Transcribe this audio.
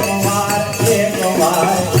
કુમાર એક વાર